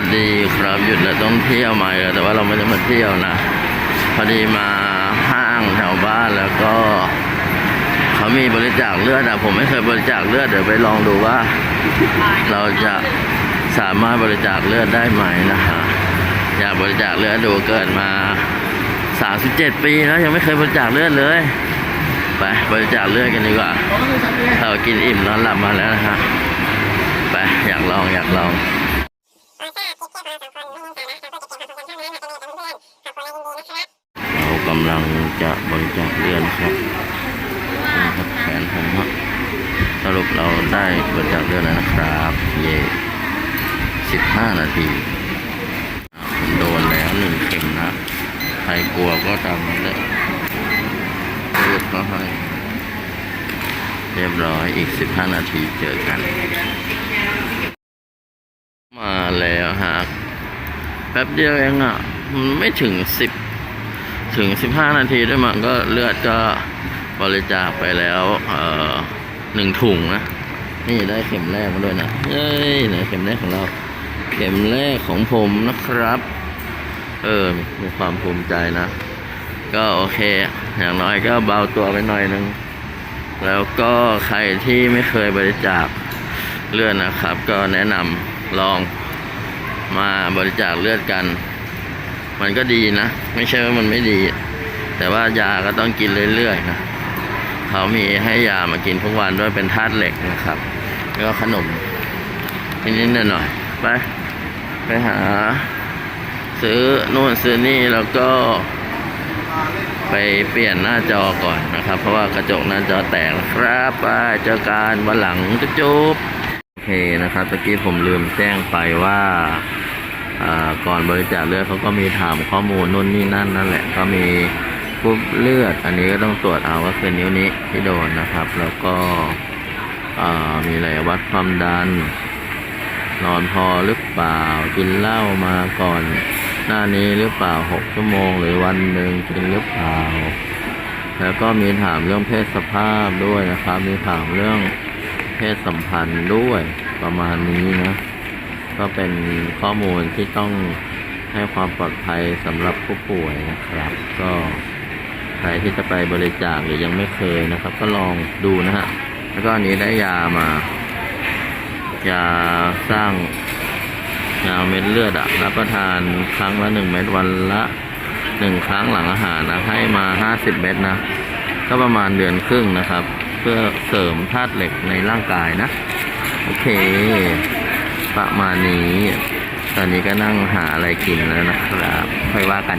วัสดีครับหยุดแล้วต้องเที่ยวมาอีกแล้วแต่ว่าเราไม่ได้มาเที่ยวนะ พอดีมาห้างแถวบ้านแล้วก็เขามีบริจาคเลือดอะผมไม่เคยบริจาคเลือดเดี๋ยวไปลองดูว่า เราจะสามารถบริจาคเลือดได้ไหมนะฮะอยากบริจาคเลือดดูเกิดมา 37 ปีแล้วยังไม่เคยบริจาคเลือดเลยไปบริจาคเลือดกันดีกว่าเรากินอิ่มนอนหลับมาแล้วนะฮะไปอยากลองอยากลอง เรากำลังจะบริจาคเลือดนะครับนะครับแขนผมฮะสรุปเราได้บริจาคเลือดแล้วนะครับ เย่สิบห้านาทีผมโดนแล้วหนึ่งเข็มนะใครกลัวก็ตามนั้นเลยรูดก็ให้เรียบร้อยอีกสิบห้านาทีเจอกัน มาแล้วฮะ แป๊บเดียวเองอะมันไม่ถึงสิบถึงสิบห้านาทีด้วยมั้งก็เลือดก็บริจาคไปแล้วเอ่อหนึ่งถุงนะนี่ได้เข็มแรกมาด้วยนะเอ้ยไหนเข็มแรกของเรา เข็มแรกของผมนะครับ เออมีความภูมิใจนะ ก็โอเค อย่างน้อยก็เบาตัวไปหน่อยนึง แล้วก็ใครที่ไม่เคยบริจาคเลือดนะครับ ก็แนะนำลอง มาบริจาคเลือดกัน มันก็ดีนะ ไม่ใช่ว่ามันไม่ดี แต่ว่ายาก็ต้องกินเรื่อยๆนะเขามีให้ยามากินทุกวันด้วยเป็นธาตุเหล็กนะครับ แล้วก็ขนมนิดๆหน่อยๆไป ไปหา ซื้อนู่นซื้อนี่แล้วก็ ไปเปลี่ยนหน้าจอก่อนนะครับ เพราะว่ากระจกหน้าจอแตกครับไปเจอกันวันหลังจุ๊บๆโอเคนะครับตะกี้ผมลืมแจ้งไปว่า ก่อนบริจาคเลือดเขาก็มีถามข้อมูลนู่นนี่นั่นนั่นแหละก็มีกรุ๊ปเลือด อันนี้ก็ต้องตรวจเอาก็คือนิ้วนี้ที่โดนนะครับ แล้วก็มีอะไรวัดความดัน นอนพอหรือเปล่า กินเหล้ามาก่อน หน้านี้หรือเปล่าหกชั่วโมงหรือวันหนึ่งกินหรือเปล่า แล้วก็มีถามเรื่องเพศสภาพด้วยนะครับ มีถามเรื่องเพศสัมพันธ์ด้วยประมาณนี้นะ ก็เป็นข้อมูลที่ต้องให้ความปลอดภัยสำหรับผู้ป่วยนะครับ ก็ใครที่จะไปบริจาคหรือยังไม่เคยนะครับ ก็ลองดูนะฮะแล้วก็อันนี้ได้ยามายาสร้างยาเม็ดเลือดอะรับประทานครั้งละหนึ่งเม็ดวันละหนึ่งครั้งหลังอาหารนะให้มาห้าสิบเม็ดนะ ก็ประมาณเดือนครึ่งนะครับ เพื่อเสริมธาตุเหล็กในร่างกายนะ โอเค ประมาณนี้ ตอนนี้ก็นั่งหาอะไรกินแล้วนะครับค่อยว่ากัน